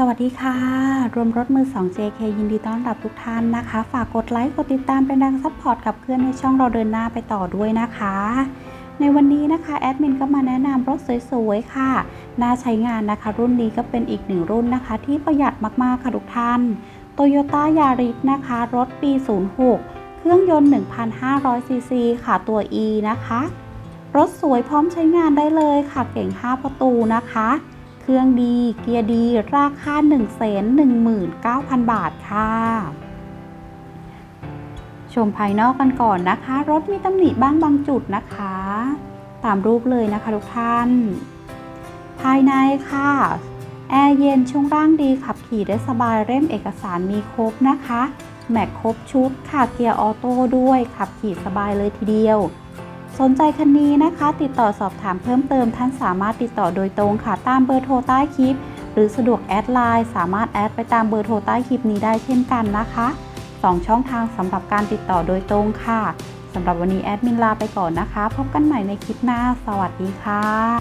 สวัสดีค่ะ รวมรถมือ 2 JK ยินดีต้อนรับทุกท่านนะคะ ฝากกดไลค์ กดติดตามเป็นแรงซัพพอร์ตกับเพื่อนในช่องเราเดินหน้าไปต่อด้วยนะคะ ในวันนี้นะคะแอดมินก็มาแนะนำรถสวยๆ ค่ะ น่าใช้งานนะคะ รุ่นนี้ก็เป็นอีกหนึ่งรุ่นนะคะ ที่ประหยัดมากๆ ค่ะทุกท่าน Toyota Yaris นะคะ รถปี 06 เครื่องยนต์ 1,500 ซีซีค่ะตัว E นะคะ รถสวยพร้อมใช้งานได้เลยค่ะ เก่ง 5 ประตูนะคะ รื่องดี เกียร์ดี ราคา 1 1 9 0 0 0 บาทค่ะ ชมภายนอกกันก่อนนะคะ รถมีตำหนิบ้างบางจุดนะคะ ตามรูปเลยนะคะทุกท่าน ภายในค่ะ แอร์เย็นช่วงล่างดีขับขี่ได้สบายเล่มเอกสารมีครบนะคะ แม็กครบชุดค่ะเกียร์ออโต้ด้วยขับขี่สบายเลยทีเดียว สนใจคันนี้นะคะ ติดต่อสอบถามเพิ่มเติมท่านสามารถติดต่อโดยตรงค่ะตามเบอร์โทรใต้คลิป หรือสะดวกแอดไลน์สามารถแอดไปตามเบอร์โทรใต้คลิปนี้ได้เช่นกันนะคะสองช่องทางสำหรับการติดต่อโดยตรงค่ะสำหรับวันนี้แอดมินลาไปก่อนนะคะ พบกันใหม่ในคลิปหน้า สวัสดีค่ะ